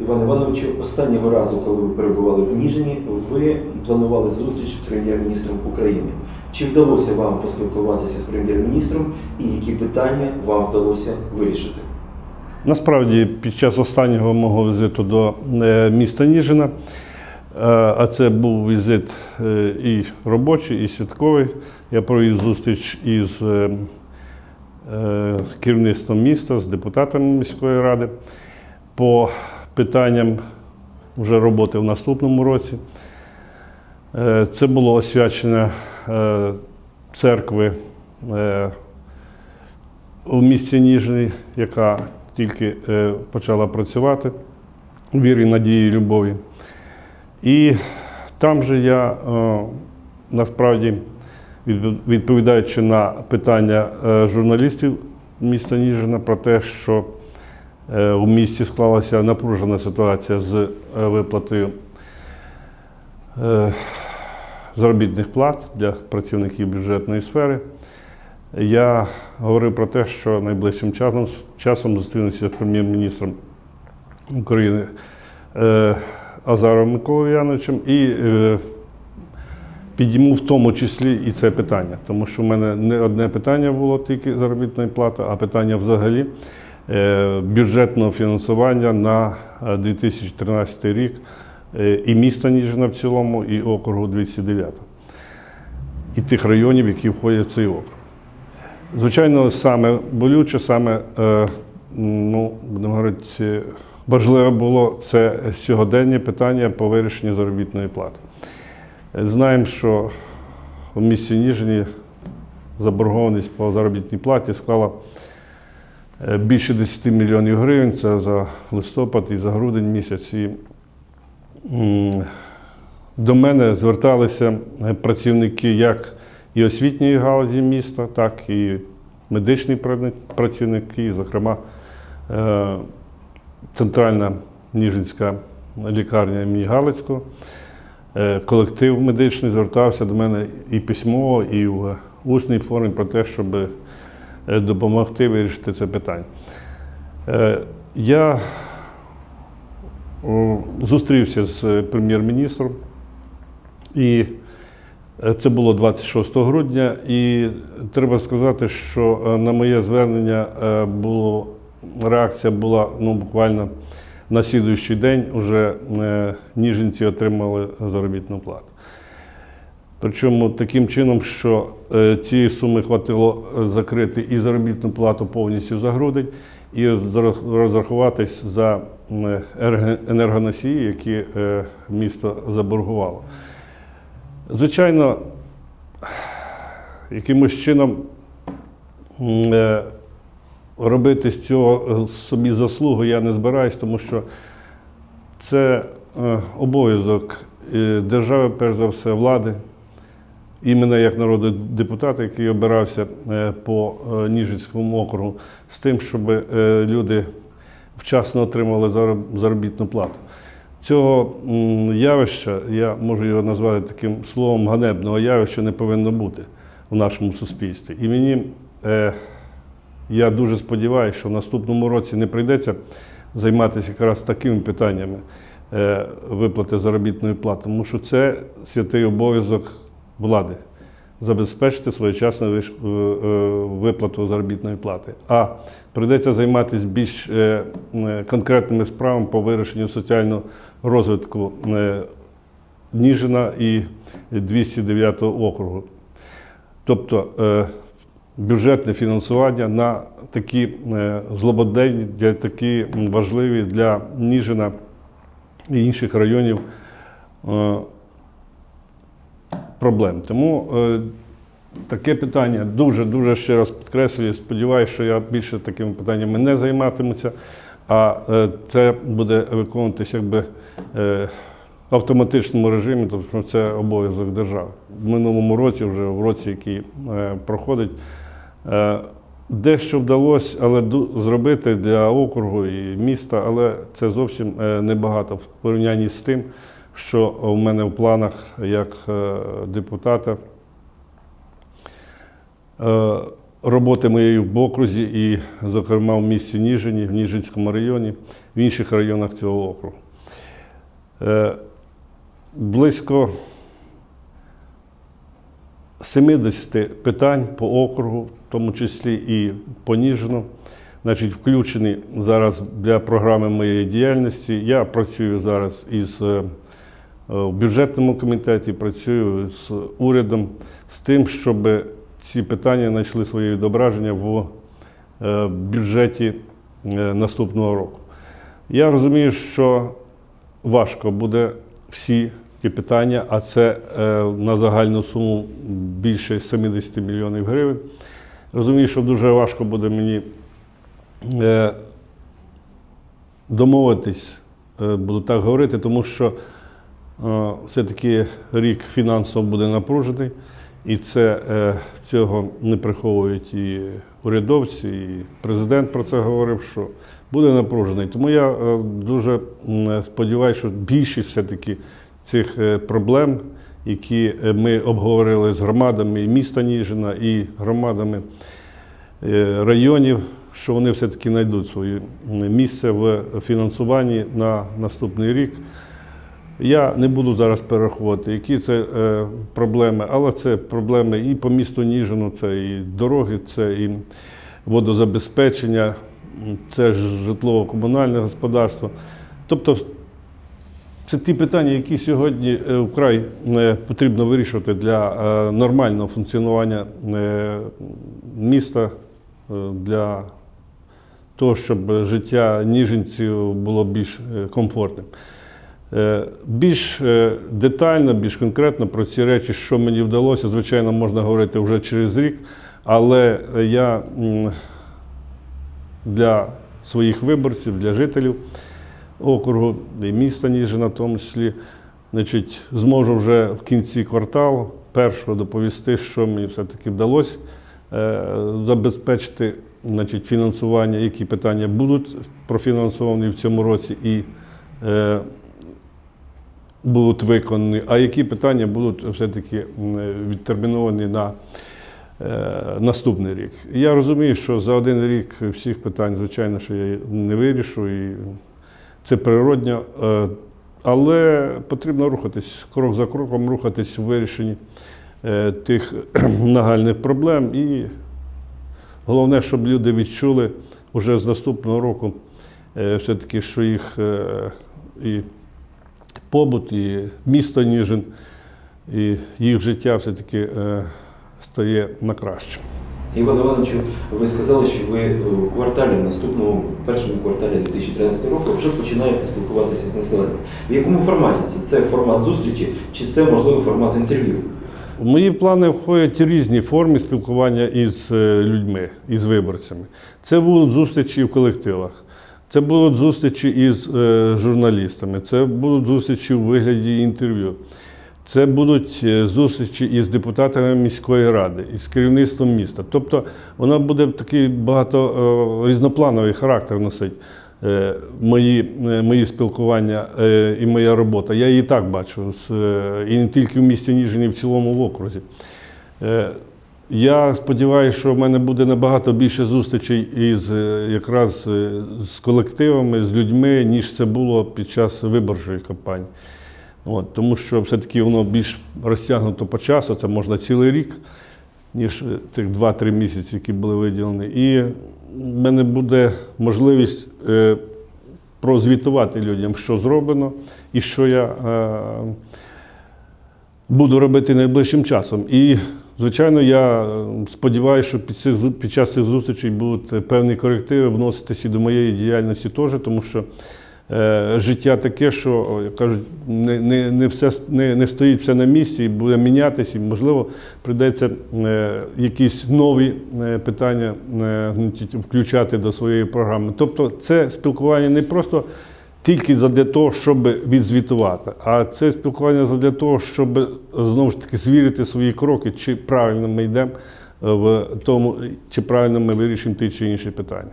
Іван Івановичу, останнього разу, коли ви перебували в Ніжині, ви планували зустріч з прем'єр-міністром України. Чи вдалося вам поспілкуватися з прем'єр-міністром і які питання вам вдалося вирішити? Насправді, під час останнього мого візиту до е, міста Ніжина, е, а це був візит е, і робочий, і святковий, я провів зустріч із керівництвом міста, з депутатами міської ради по питанням вже роботи в наступному році. Е, Це було освячення е, церкви е, у місті Ніжний, яка тільки почала працювати вірі, надії, любові. І там же я насправді, відповідаючи на питання журналістів міста Ніжина про те, що у місті склалася напружена ситуація з е, виплатою е, заробітних плат для працівників бюджетної сфери. Я говорив про те, що найближчим часом, часом зустрінуся з прем'єр-міністром України е, Азаром Миколою і е, підійму в тому числі і це питання, тому що в мене не одне питання було тільки заробітної плати, а питання взагалі е, бюджетного фінансування на е, 2013 рік е, і міста Ніжина в цілому, і округу 209. І тих районів, які входять в цей округ. Звичайно, саме болюче, саме, е, ну, будемо говорити, е, важливе було це сьогодення питання по вирішенню заробітної плати. Е, Знаємо, що в місті Ніжині заборгованість по заробітній платі склала е, більше 10 мільйонів гривень. Це за листопад і за грудень місяць. І до мене зверталися е, працівники як і освітньої галузі міста, так і медичні пра- працівники, зокрема, е, центральна Ніжинська лікарня імені Галицького. Е, Колектив медичний звертався до мене і письмово, і в усній формі про те, щоб е, допомогти вирішити це питання. Е, Я зустрівся з прем'єр-міністром, і е, це було 26 грудня, і треба сказати, що е, на моє звернення е, було, реакція була ну, буквально на слідуючий день вже е, ніженці отримали заробітну плату. Причому таким чином, що е, цієї суми хватило е, закрити і заробітну плату повністю за грудень, і зрах- розрахуватись за енергоносії, які е, місто заборгувало. Звичайно, якимось чином робити з цього собі заслугу я не збираюсь, тому що це обов'язок держави, перш за все, влади, і мене як народний депутат, який обирався е, по е, Ніжинському округу, з тим, щоб е, люди вчасно отримали заробітну плату. Цього явища, я можу його назвати таким словом ганебного явища, не повинно бути в нашому суспільстві. І мені, я дуже сподіваюся, що в наступному році не прийдеться займатися якраз такими питаннями виплати заробітної плати, тому що це святий обов'язок влади забезпечити своєчасну е, е, виплату заробітної плати. А прийдеться займатися більш е, конкретними справами по вирішенню соціального розвитку Ніжина і 209 округу. Тобто бюджетне фінансування на такі злободенні, для такі важливі для Ніжина і інших районів проблем. Тому е, таке питання дуже-дуже ще раз підкреслюю. Сподіваюся, що я більше такими питаннями не займатимуся, а е, це буде виконуватися якби е, в автоматичному режимі, тобто це обов'язок держави. В минулому році, вже в році, який е, проходить, е, дещо вдалося але зробити для округу і міста, але це зовсім е, небагато в порівнянні з тим, що у мене в планах як е, депутата е, роботи моєї в окрузі і, зокрема, в місті Ніжині, в Ніжинському районі, в інших районах цього округу. Е, Близько 70 питань по округу, в тому числі і по Ніжину, значить, включені зараз для програми моєї діяльності. Я працюю зараз із в бюджетному комітеті, працюю з урядом з тим, щоб ці питання знайшли своє відображення в е, бюджеті е, наступного року. Я розумію, що важко буде всі ті питання, а це е, на загальну суму більше 70 мільйонів гривень. Розумію, що дуже важко буде мені е, домовитись, е, буду так говорити, тому що е, все-таки рік фінансово буде напружений, і це е, цього не приховують і урядовці, і президент про це говорив, що буде напружений. Тому я е, дуже сподіваюся, що більшість все-таки цих е, проблем, які е, ми обговорили з громадами і міста Ніжина, і громадами е, районів, що вони все-таки знайдуть своє місце в фінансуванні на наступний рік. Я не буду зараз перераховувати, які це е, проблеми, але це проблеми і по місту Ніжину, це і дороги, це і водозабезпечення, це житлово-комунальне господарство. Тобто це ті питання, які сьогодні е, вкрай е, потрібно вирішувати для е, нормального функціонування міста, для того, щоб життя ніженців було більш комфортним. Е, Більш е, детально, більш конкретно про ці речі, що мені вдалося, звичайно, можна говорити вже через рік, але я для своїх виборців, для жителів округу і міста Ніжина, в тому числі, значить, зможу вже в кінці кварталу першого доповісти, що мені все-таки вдалося е, забезпечити значить, фінансування, які питання будуть профінансовані в цьому році і будуть виконані, а які питання будуть все-таки відтерміновані на е, наступний рік. Я розумію, що за один рік всіх питань, звичайно, що я не вирішу, і це природньо, е, але потрібно рухатись, крок за кроком рухатись у вирішенні е, тих нагальних проблем. І головне, щоб люди відчули вже з наступного року все-таки, що їх і побут, і місто Ніжин, і їх життя все-таки е, стає на краще. Іван Івановичу, ви сказали, що ви е, у кварталі, в наступному першому кварталі 2013 року вже починаєте спілкуватися з населенням. В якому форматі це? Це формат зустрічі чи це можливо формат інтерв'ю? В мої плани входять різні форми спілкування із е, людьми, із виборцями. Це будуть зустрічі в колективах, це будуть зустрічі із е, журналістами, це будуть зустрічі у вигляді інтерв'ю. Це будуть е, зустрічі із депутатами міської ради, із керівництвом міста. Тобто вона буде такий багато е, різноплановий характер носить. Мої, мої спілкування і моя робота. Я її так бачу, і не тільки в місті Ніжині, і в цілому в окрузі. Я сподіваюся, що в мене буде набагато більше зустрічей із е, якраз е, з колективами, з людьми, ніж це було під час виборчої кампанії. От, тому що все-таки воно більш розтягнуто по часу, це можна цілий рік, ніж е, тих 2-3 місяці, які були виділені. І в мене буде можливість е, прозвітувати людям, що зроблено і що я е, буду робити найближчим часом. І, звичайно, я сподіваюся, що під, цих під час цих зустрічей будуть е, певні корективи вноситися до моєї діяльності теж, тому що е, життя таке, що, кажуть, не, не, не, все, не, не стоїть все на місці і буде мінятися, і, можливо, прийдеться е, якісь нові е, питання е, включати до своєї програми. Тобто це спілкування не просто тільки для того, щоб відзвітувати, а це спілкування для того, щоб е, знову ж таки звірити свої кроки, чи правильно ми йдемо е, в тому, чи правильно ми вирішимо ті чи інші питання.